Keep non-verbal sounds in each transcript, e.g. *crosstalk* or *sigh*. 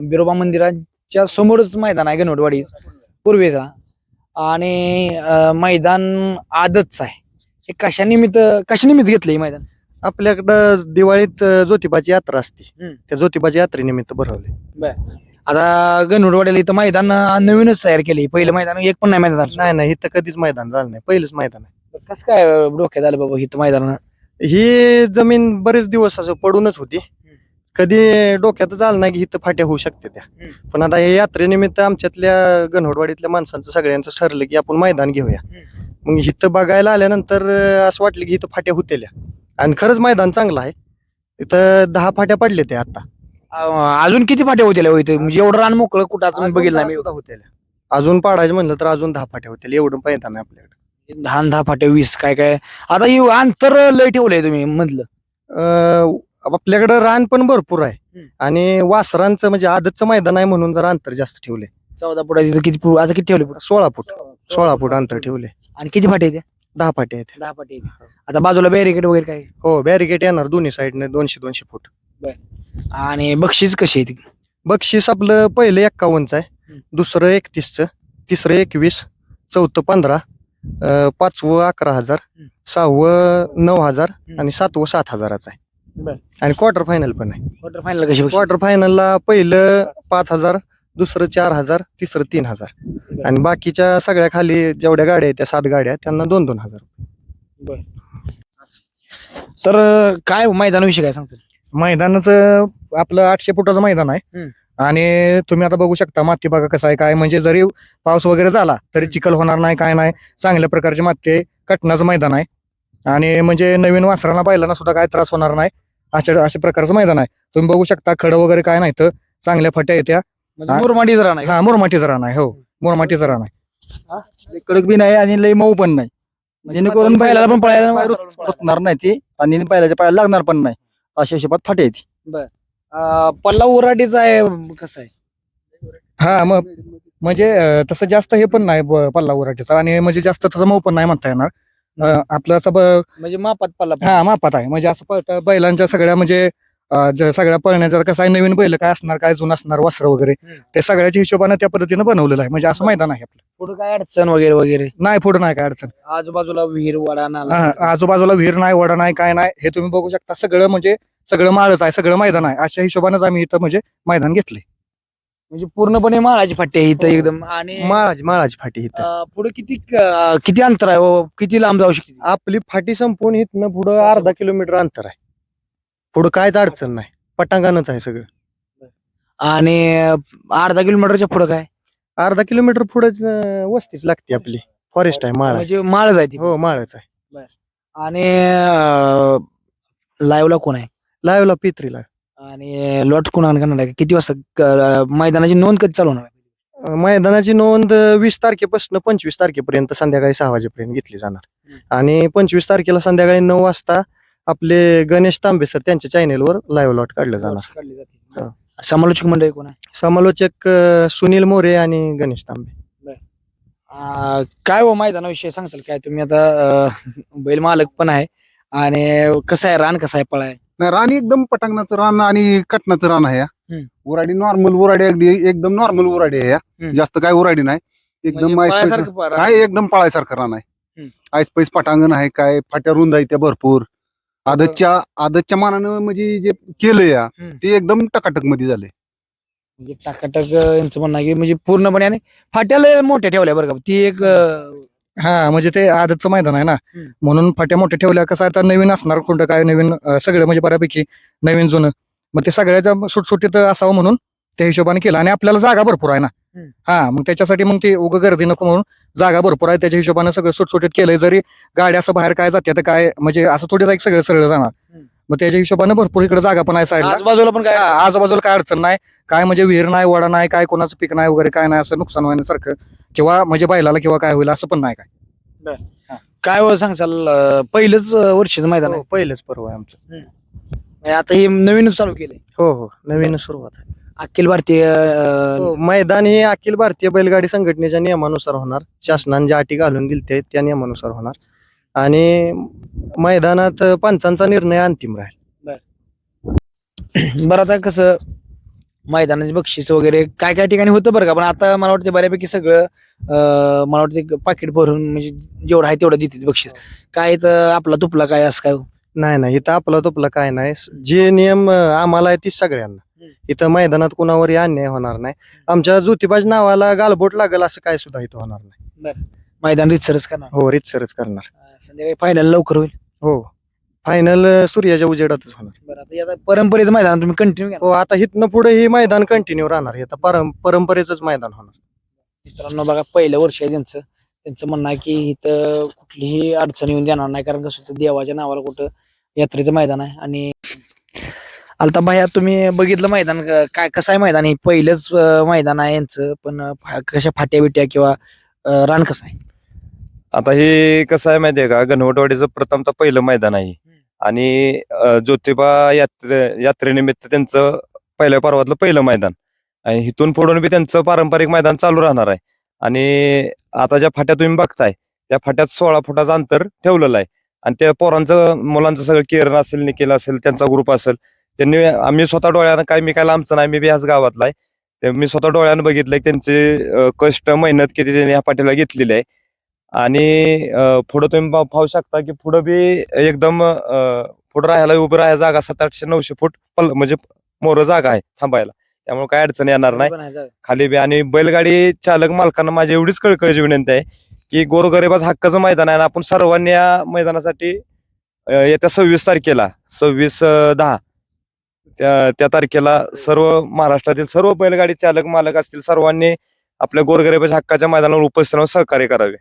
बिरोबा मंदिराच्या समोरच मैदान आहे गणवटवाडी पूर्वेचा. आणि अं, मैदान आदतच आहे. हे कशा निमित्त कशा निमित्त घेतलं हे मैदान? आपल्याकडं दिवाळीत अं, ज्योतिबाची यात्रा असते. हम्म. त्या ज्योतिबाच्या यात्रेनिमित्त भरवले आता गणवटवाड्याला इथं मैदान अं, नवीनच तयार केले पहिलं मैदान एक पण नाही मैदान झालं. नाही नाही इथं कधीच मैदान झालं नाही. पहिलंच मैदान आहे. कसं काय अं, डोक्यात आलं बाबा इथं मैदान? ही जमीन बरेच दिवस असं पडूनच होती. कधी डोक्यातच आलं नाही की इथं फाट्या होऊ शकते त्या. पण आता या यात्रेनिमित्त आमच्यातल्या गणहोडवाडीतल्या माणसांचं सगळ्यांचं ठरलं की आपण मैदान घेऊया. मग इथं बघायला आल्यानंतर असं वाटलं की इथं फाट्या होतेल्या आणि खरंच मैदान चांगलं आहे. इथं दहा फाट्या पडल्या त्या आता. अं, अजून किती फाट्या होतील हो इथं? म्हणजे एवढं रान मोकळं कुठं अजून बघितलं नाही होतेल्या अजून पाडायचं म्हणलं तर अजून दहा फाट्या होतील. एवढं मैदान आहे आपल्याकडे. मी. दहा न दहा फाट्या वीस काय काय? आता हे अंतर लय ठेवलंय तुम्ही मधलं. अं, आपल्याकडं रान पण भरपूर आहे. हम्म. आणि वासरांचं म्हणजे आदतचं मैदान आहे म्हणून जरा अंतर जास्त ठेवले. चौदा किती फुट आता किती ठेवले फुट? सोळा फूट. सोळा फूट. अंतर ठेवले. आणि किती फाटे येते दहा फाटे आहेत. दहा फाटे येते आता बाजूला बॅरिकेड वगैरे काय? हो बॅरिकेड येणार दोन्ही साईडने दोनशे दोनशे फूट. आणि बक्षीस कशी आहे ती? बक्षीस आपलं पहिलं एक्कावन्नचं आहे. हम्म. दुसरं एकतीसचं तिसरं एकवीस चौथं पंधरा अं, पाचवं अकरा हजार हम्म. सहावं नऊ हजार हम्म. आणि सातवं सात हजाराचं आहे. बरं. आणि क्वार्टर फायनल पण आहे. क्वार्टर फायनल कशी? क्वार्टर फायनलला पहिलं पाच हजार दुसरं चार हजार तिसरं तीन हजार. आणि बाकीच्या सगळ्या खाली जेवढ्या गाड्या आहेत त्या सात गाड्या आहेत, त्यांना दोन दोन हजार तर अं, काय मैदानाविषयी काय सांगतो मैदानाचं आपलं आठशे फुटाचं मैदान आहे. हम्म. आणि तुम्ही आता बघू शकता माती बघा कसं आहे काय म्हणजे जरी पाऊस वगैरे झाला तरी चिखल होणार नाही काय नाही. चांगल्या प्रकारची माती आहे कटनाचं मैदान आहे. आणि म्हणजे नवीन वासरांना बैलांना सुद्धा काय त्रास होणार नाही. अशा अशा प्रकारचं मैदान आहे. तुम्ही बघू शकता खडं वगैरे काय नाही तर चांगल्या फट्या येत्या. म्हणजे हा. मुरमाडीच राहणार हा मुरमाटीचं रान आहे हो. मुरमाटीचं रान आहे कडक बी नाही आणि लई मऊ पण नाही. जेणेकरून बैलाला पण पळायला. रुतणार नाही ती आणि बैलाच्या पायाला लागणार पण नाही. अशा हिशोबात फाटे येते अं, पल्ला उराटीचा आहे कसं आहे? हा मग म्हणजे अं, तसं जास्त हे पण नाही ब- पल्ला उराटीचा. आणि म्हणजे जास्त तसं मऊ पण नाही म्हणता येणार. अं, आपलं असं ब- म्हणजे मापात पल्ला हा मापात आहे. म्हणजे असं पळतं बैलांच्या सगळ्या म्हणजे अं, ज- सगळ्या पळण्याचा कसं आहे नवीन बैल काय असणार काय जुनं असणार वस्त्र वगैरे हम्म. ते सगळ्याच्या हिशोबाने त्या पद्धतीने बनवलेलं आहे. म्हणजे असं मैदान आहे आपलं. पुढे काय अडचण वगैरे वगैरे? नाही पुढं नाही काय अडचण. आजूबाजूला विहीर वाडा नाला हा, आजूबाजूला विहीर नाही वडा नाही काय नाही हे तुम्ही बघू शकता. सगळं म्हणजे सगळं माळच आहे सगळं मैदान आहे. अशा हिशोबानेच आम्ही इथं म्हणजे मैदान घेतले म्हणजे पूर्णपणे माळाची फाटी आहे इथं एकदम आणि माळाची माळाची फाटी इथं. पुढे किती अं, किती अंतर आहे व किती लांब जाऊ शकते? आपली फाटी संपून इथनं पुढं अर्धा किलोमीटर अंतर आहे. पुढं कायच अडचण नाही. पटांगणच आहे सगळं. आणि अं, अर्धा किलोमीटरच्या पुढे काय? अर्धा किलोमीटर पुढे वस्तीच लागते आपली. फॉरेस्ट आहे माळ आहे. म्हणजे माळ जायती हो माळच आहे. आणि लाईव्हला कोण आहे? लावला पित्रीला. आणि लॉट कोण करणार आहे किती वाजता क- मैदानाची नोंद कधी चालू होणार आहे? अं, मैदानाची नोंद वीस तारखेपासून पंचवीस तारखेपर्यंत संध्याकाळी सहा वाजेपर्यंत घेतली जाणार. हम्म. आणि पंचवीस तारखेला संध्याकाळी नऊ वाजता आपले गणेश तांबे सर त्यांच्या चॅनेलवर लाईव्ह लॉट काढलं जाणार. काढली जाते. हा. समालोचक मंडळी कोण आहे? समालोचक अं, सुनील मोरे आणि गणेश तांबे. काय हो मैदानाविषयी सांगताल? काय तुम्ही आता अं, बैल मालक पण आहे आणि कसं आहे? रान कसं आहे? पळाय? नाही रान एकदम पटांगणाचं रान आणि कटनाचं रान आहे या. उराडी नॉर्मल उराडी अगदी एकदम नॉर्मल उराडी आहे या. हम्म. जास्त काय उराडी नाही एकदम म्हणजे आईस पळायसारखं पळा. काय एकदम पळायसारखं रान आहे हम्म. आईस पैस पटांगण आहे काय फाट्या रुंद आहे त्या भरपूर आदतच्या आदतच्या मानानं म्हणजे जे केलं या हम्म. ते एकदम टकाटकमध्ये झाले म्हणजे टाकाटक यांचं म्हणणं आहे की म्हणजे पूर्णपणे आणि फाट्याला मोठ्या ठेवल्या बरं का ती एक अं, हा म्हणजे ते आदतचं मैदान आहे ना. हम्म. म्हणून फाट्या मोठ्या ठेवल्या कसं आता नवीन असणार कोणतं काय नवीन अं, सगळं म्हणजे बऱ्यापैकी नवीन जुनं. मग ते सगळ्याच्या सुटसुटीत असावं म्हणून त्या हिशोबाने केलं. आणि आपल्याला जागा भरपूर आहे ना. हम्म. हा मग त्याच्यासाठी मग ते उगं गर्दी नको म्हणून जागा भरपूर आहे. त्याच्या हिशोबाने सगळं सुटसुटीत केलंय. जरी गाडी असं बाहेर काय जाते तर काय म्हणजे असं थोडी जाईल सगळं सरळ जाणार. हम्म. मग त्याच्या हिशोबाने भरपूर इकडे जागा पण आहे साईडला. आजूबाजूला पण काय? हा, आजूबाजूला काय अडचण नाही. काय म्हणजे विहीर नाही वडा नाही काय कोणाचं पीक नाही वगैरे काय नाही असं नुकसान होण्यासारखं. किंवा म्हणजे बैलाला किंवा काय होईल असं पण नाही काय? काय हो सांगचाल अं, पहिलंच अं, वर्षाचं मैदान हो, पहिलंच पर्व आहे आमचं. आहे आता हे नवीनच चालू केलंय. हो हो. नवीन सुरुवात आहे. अखिल भारतीय अं, हो, मैदान हे अखिल भारतीय बैलगाडी संघटनेच्या नियमानुसार होणार. शासनाने ज्या अटी घालून दिलते त्या नियमानुसार होणार. आणि मैदानात पंचांचा निर्णय अंतिम राहील. *clears throat* बरं आता कसं मैदानाचे बक्षीस वगैरे काय काय ठिकाणी होतं बरं का? पण आता मला वाटतं बऱ्यापैकी सगळं अं, मला वाटतं पाकिट भरून म्हणजे जेवढं आहे तेवढं देते बक्षीस. काय तर आपला तुपला काय असं काय? हो? नाही नाही इथं आपला तोपला काय नाही. जे नियम अं, आम्हाला आहे तीच सगळ्यांना. हम्म. इथं मैदानात कुणावरही अन्याय होणार नाही. आमच्या ज्योतिबाज नावाला गालबोट लागेल असं काय सुद्धा इथं होणार नाही. मैदान रितसरच करणार. हो रितसरच करणार. अं, संध्याकाळी फायनल लवकर होईल. हो. फायनल सूर्याच्या उजेडातच होणार. बरं आता परंपरेचं मैदान तुम्ही कंटिन्यू हो आता इथनं पुढे ही मैदान कंटिन्यू राहणार. हे आता परं परंपरेचंच मैदान होणार. मित्रांनो बघा पहिलं वर्ष आहे त्यांचं. त्यांचं म्हणणं आहे की इथं कुठलीही अडचण येऊन देणार नाही कारण कसं होतं देवाच्या नावाला कुठं यात्रेचं मैदान आहे. आणि आलता भाया तुम्ही बघितलं मैदान क- काय कसं आहे मैदान? हे पहिलंच अं, मैदान आहे यांचं पण अं, फा- कशा फाट्या बिट्या किंवा अं, रान कसं आहे? आता हे कसं आहे माहितीये का? गणवटवाडीचं प्रथमतः पहिलं मैदान आहे. आणि ज्योतिबा यात्रे यात्रेनिमित्त त्यांचं पहिल्या पर्वातलं पहिलं मैदान. आणि इथून पुढून बी त्यांचं पारंपरिक मैदान चालू राहणार आहे. आणि आता ज्या फाट्या तुम्ही बघताय त्या फाट्यात सोळा फुटाचं अंतर ठेवलेलं आहे. आणि त्या पोरांचं मुलांचं सगळं किरण असेल निकेल असेल त्यांचा ग्रुप असेल त्यांनी आम्ही स्वतः डोळ्यानं काय मी काय लांबचं नाही मी बी ह्याच गावातला आहे. ते मी स्वतः डोळ्यानं बघितलंय त्यांचे कष्ट मेहनत किती त्यांनी ह्या पाठीला घेतलेली आहे. आणि पुढं तुम्ही पाहू शकता की पुढं बी एकदम पुढं राहायला उभं राहायला जागा सात आठशे नऊशे फूट पल म्हणजे मोर जागा आहे थांबायला. त्यामुळे काय अडचण येणार नाही. खाली बी आणि बैलगाडी चालक मालकांना माझी एवढीच कळकळीची विनंती आहे की गोरगरिबाज हक्काचं मैदान आहे आणि आपण सर्वांनी या मैदानासाठी येत्या सव्वीस तारखेला सव्वीस दहा त्या त्या तारखेला सर्व महाराष्ट्रातील सर्व बैलगाडी चालक मालक असतील सर्वांनी आपल्या गोरगरिबाच्या हक्काच्या मैदानावर उपस्थित राहून सहकार्य करावे.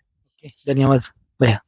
धन्यवाद. भैया.